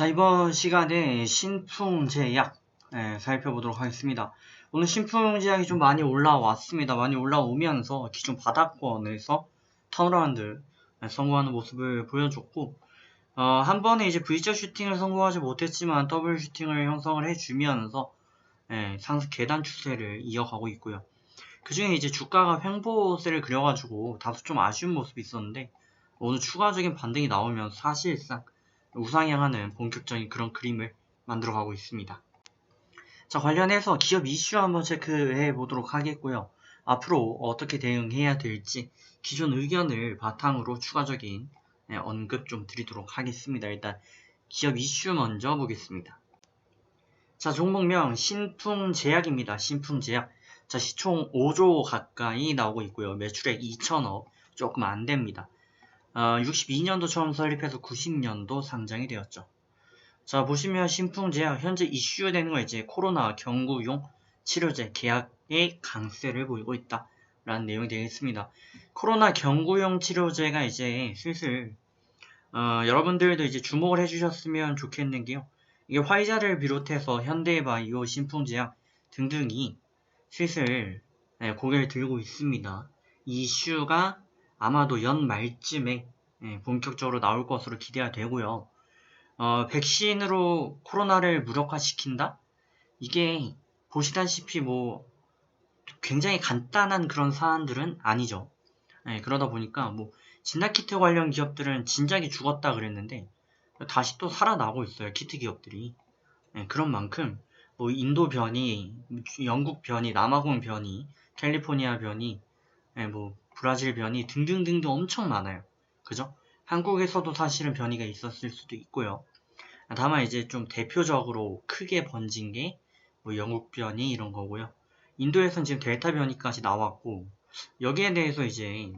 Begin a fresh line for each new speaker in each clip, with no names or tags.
자, 이번 시간에 신풍제약 예, 살펴보도록 하겠습니다. 오늘 신풍제약이 좀 많이 올라왔습니다. 많이 올라오면서 기존 바닥권에서 턴어라운드 예, 성공하는 모습을 보여줬고 어, 한 번에 이제 V자 슈팅을 성공하지 못했지만 더블 슈팅을 형성을 해주면서 예, 상승 계단 추세를 이어가고 있고요. 그 중에 이제 주가가 횡보세를 그려가지고 다소 좀 아쉬운 모습이 있었는데 오늘 추가적인 반등이 나오면 사실상 우상향하는 본격적인 그런 그림을 만들어가고 있습니다. 자 관련해서 기업 이슈 한번 체크해 보도록 하겠고요. 앞으로 어떻게 대응해야 될지 기존 의견을 바탕으로 추가적인 네, 언급 좀 드리도록 하겠습니다. 일단 기업 이슈 먼저 보겠습니다. 자 종목명 신풍제약입니다. 신풍제약 자 시총 5조 가까이 나오고 있고요. 매출액 2천억 조금 안 됩니다. 어, 62년도 처음 설립해서 90년도 상장이 되었죠. 자 보시면 신풍제약 현재 이슈되는 거 이제 코로나 경구용 치료제 계약의 강세를 보이고 있다. 라는 내용이 되겠습니다. 코로나 경구용 치료제가 이제 슬슬 어, 여러분들도 이제 주목을 해주셨으면 좋겠는 게요. 이게 화이자를 비롯해서 현대바이오, 신풍제약 등등이 슬슬 네, 고개를 들고 있습니다. 이 이슈가 아마도 연 말쯤에 예, 본격적으로 나올 것으로 기대가 되고요. 어, 백신으로 코로나를 무력화시킨다? 이게 보시다시피 뭐 굉장히 간단한 그런 사안들은 아니죠. 예, 그러다 보니까 뭐 진단키트 관련 기업들은 진작에 죽었다 그랬는데 다시 또 살아나고 있어요. 키트 기업들이. 예, 그런 만큼 뭐 인도 변이, 영국 변이, 남아공 변이, 캘리포니아 변이, 예, 뭐 브라질 변이 등등등등 엄청 많아요. 그죠? 한국에서도 사실은 변이가 있었을 수도 있고요. 다만 이제 좀 대표적으로 크게 번진 게 뭐 영국 변이 이런 거고요. 인도에서는 지금 델타 변이까지 나왔고 여기에 대해서 이제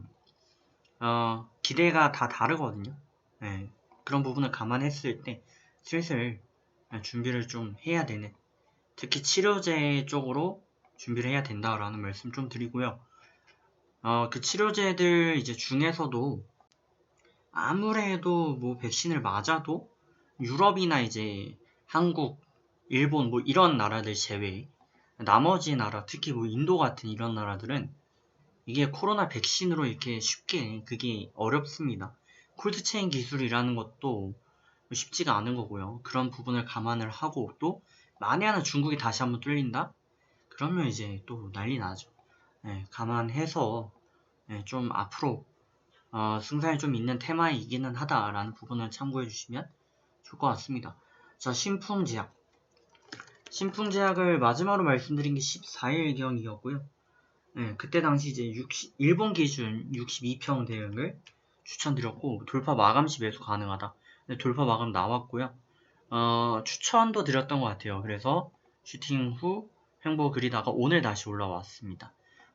어, 기대가 다 다르거든요. 네, 그런 부분을 감안했을 때 슬슬 준비를 좀 해야 되는 특히 치료제 쪽으로 준비를 해야 된다라는 말씀 좀 드리고요. 어, 그 치료제들 이제 중에서도 아무래도 뭐 백신을 맞아도 유럽이나 이제 한국, 일본 뭐 이런 나라들 제외 나머지 나라 특히 뭐 인도 같은 이런 나라들은 이게 코로나 백신으로 이렇게 쉽게 그게 어렵습니다. 콜드체인 기술이라는 것도 쉽지가 않은 거고요. 그런 부분을 감안을 하고 또 만에 하나 중국이 다시 한번 뚫린다? 그러면 이제 또 난리 나죠. 네, 감안해서 네, 좀 앞으로 어, 승산이 좀 있는 테마이기는 하다라는 부분을 참고해 주시면 좋을 것 같습니다. 자, 신풍제약. 신풍제약을 마지막으로 말씀드린 게 14일경이었고요. 네, 그때 당시 이제 60, 일본 기준 62평 대응을 추천드렸고 돌파 마감 시 매수 가능하다. 네, 돌파 마감 나왔고요. 어, 추천도 드렸던 것 같아요. 그래서 슈팅 후 횡보 그리다가 오늘 다시 올라왔습니다.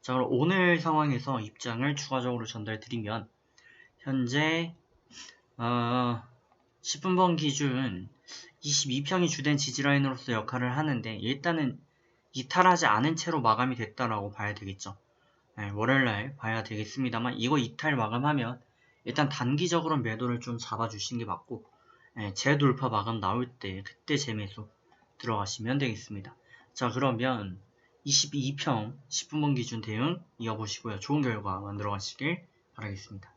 자, 그럼 오늘 상황에서 입장을 추가적으로 전달 드리면 현재 어, 10분번 기준 22평이 주된 지지라인으로서 역할을 하는데 일단은 이탈하지 않은 채로 마감이 됐다라고 봐야 되겠죠. 네, 월요일날 봐야 되겠습니다만 이거 이탈 마감하면 일단 단기적으로 매도를 좀 잡아주시는 게 맞고 네, 재돌파 마감 나올 때 그때 재매수 들어가시면 되겠습니다. 자 그러면 22평 10분번 기준 대응 이어보시고요. 좋은 결과 만들어 가시길 바라겠습니다.